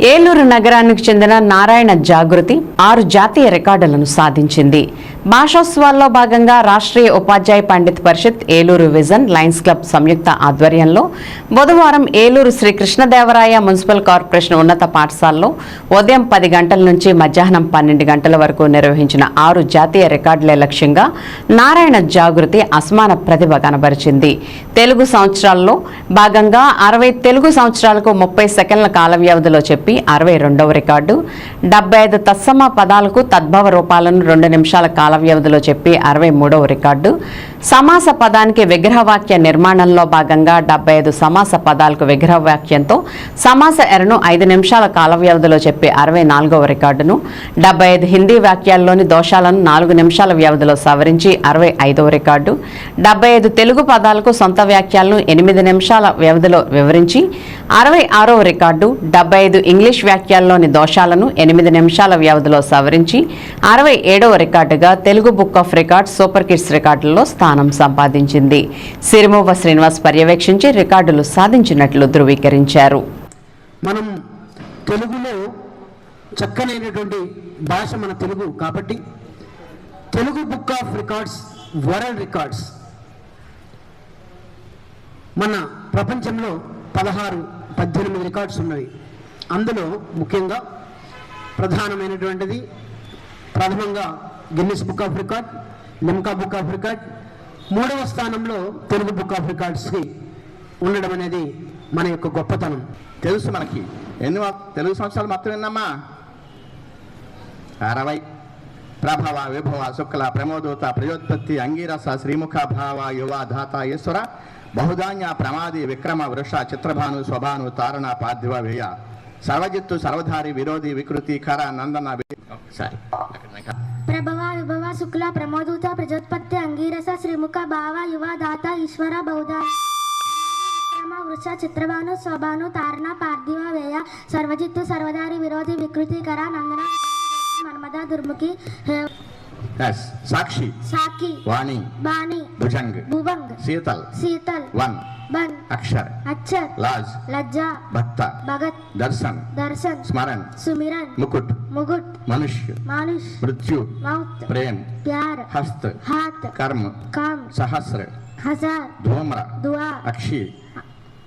ఏలూరు నగరానికి చెందిన నారాయణ జాగృతి ఆరు జాతీయ రికార్డులను సాధించింది. భాషోత్సవాల్లో భాగంగా Rashtriya Upadhyaya Pandit Parishad Eluru Vision Lions Club సంయుక్త ఆధ్వర్యంలో బుధవారం ఏలూరు శ్రీ కృష్ణదేవరాయ మున్సిపల్ కార్పొరేషన్ ఉన్నత పాఠశాలలో ఉదయం పది గంటల నుంచి మధ్యాహ్నం పన్నెండు గంటల వరకు నిర్వహించిన ఆరు జాతీయ రికార్డులే లక్ష్యంగా నారాయణ జాగృతి అసమాన ప్రతిభ కనబరిచింది. తెలుగు సంవత్సరాల్లో భాగంగా అరవై తెలుగు సంవత్సరాలకు ముప్పై సెకండ్ల కాల వ్యవధిలో చెప్పి అరవై రెండవ రికార్డు. డెబ్బై ఐదు తత్సమ పదాలకు తద్భవ రూపాలను రెండు నిమిషాల కాల వ్యవధిలో చెప్పి అరవై మూడవ రికార్డు. సమాస పదానికి విగ్రహవాక్య నిర్మాణంలో భాగంగా డెబ్బై ఐదు సమాస పదాలకు విగ్రహవాక్యంతో సమాస ఎరను ఐదు నిమిషాల కాల వ్యవధిలో చెప్పి అరవై నాలుగవ రికార్డును. డెబ్బై ఐదు హిందీ వాక్యాల్లోని దోషాలను నాలుగు నిమిషాల వ్యవధిలో సవరించి అరవై ఐదవ రికార్డు. డెబ్బై ఐదు తెలుగు పదాలకు సొంత వ్యాఖ్యలను ఎనిమిది నిమిషాల వ్యవధిలో వివరించి అరవై ఆరవ రికార్డు డెబ్బై ఐదు ఇంగ్లీష్ వ్యాఖ్యల్లోని దోషాలను ఎనిమిది నిమిషాల వ్యవధిలో సవరించి అరవై ఏడవ రికార్డుగా Telugu Book of Records Super Kids రికార్డుల్లో స్థానం సంపాదించింది. సిరిమోవ శ్రీనివాస్ పర్యవేక్షించి రికార్డులు సాధించినట్లు ధృవీకరించారు. మనం తెలుగులో చక్కనైనటువంటి భాష మన తెలుగు కాబట్టి Telugu book of records world records మన ప్రపంచంలో పదహారు పద్దెనిమిది రికార్డ్స్ ఉన్నవి. అందులో ముఖ్యంగా ప్రధానమైనటువంటిది ప్రథమంగా Guinness book of record Limca book of record మూడవ స్థానంలో తెలుగు బుక్ ఆఫ్ రికార్డ్స్కి ఉండడం అనేది మన యొక్క గొప్పతనం. తెలుసు మనకి. ఎన్ని తెలుగు సంవత్సరాలు మొత్తం విన్నామా అరవై. ప్రభవ విభవ శుక్ల ప్రమోదూత ప్రయోత్పత్తి అంగీరస శ్రీముఖ భావ యువ ధాత ఈశ్వర బహుధాన్య ప్రమాది విక్రమ వృష చిత్రభాను స్వభాను తారణ పార్థివ వేయ సర్వజిత్తు సర్వధారి విరోధి వికృతి కర నందన వి- ఒకసారి అక్కడ ప్రభవ విభవ శుక్ల ప్రమోదూత ప్రజోత్పత్తి అంగీరస శ్రీముఖ భావ యువ దాత ఈశ్వర బౌద్ధ విక్రమ వృష చిత్రభాను స్వభాను తారణ పార్థివ వేయ సర్వజిత్తు సర్వదారి విరోధి వికృతికర నందన మన్మద దుర్ముఖి హే- Yes. Sakshi. Saki. Vani. Vani. Bhujang. Bhuvang. Seetal. Seetal. Van. Van. Akshar. Akshar. Laj. Lajja. Bhakta. Bhagat. Darshan. Darshan. Smaran. Sumiran. Mukut. Mukut. मनुष्य मानुष मृत्यु मौत प्रेम प्यार हस्त हाथ कर्म काम सहस्र हज़ार धूम्र दुआ अक्षी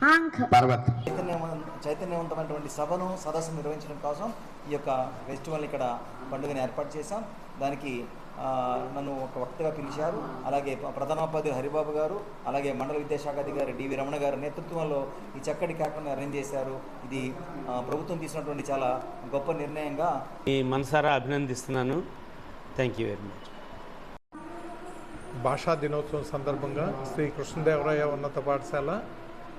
పర్వత్. చైతన్యవంతమైనటువంటి సభను సదస్సు నిర్వహించడం కోసం ఈ యొక్క ఫెస్టివల్ ఇక్కడ పండుగని ఏర్పాటు చేశాం. దానికి నన్ను ఒక వక్తగా పిలిచారు. అలాగే ప్ర- ప్రధానోపాధ్యాయులు హరిబాబు గారు అలాగే మండల విద్యాశాఖ అధికారి డివి రమణ గారి నేతృత్వంలో ఈ చక్కటి కార్యక్రమం అరేంజ్ చేశారు. ఇది ప్రభుత్వం తీసుకున్నటువంటి చాలా గొప్ప నిర్ణయంగా ఈ మనసారా అభినందిస్తున్నాను. థ్యాంక్ యూ వెరీ మచ్ భాషా దినోత్సవం సందర్భంగా శ్రీ కృష్ణదేవరాయ ఉన్నత పాఠశాల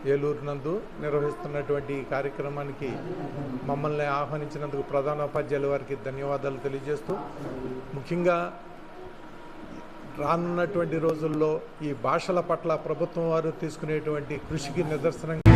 ఏలూరు నందు నిర్వహిస్తున్నటువంటి ఈ కార్యక్రమానికి మమ్మల్ని ఆహ్వానించినందుకు ప్రధానోపాధ్యాయుల వారికి ధన్యవాదాలు తెలియజేస్తూ ముఖ్యంగా రానున్నటువంటి రోజుల్లో ఈ భాషల పట్ల ప్రభుత్వం వారు తీసుకునేటువంటి కృషికి నిదర్శనంగా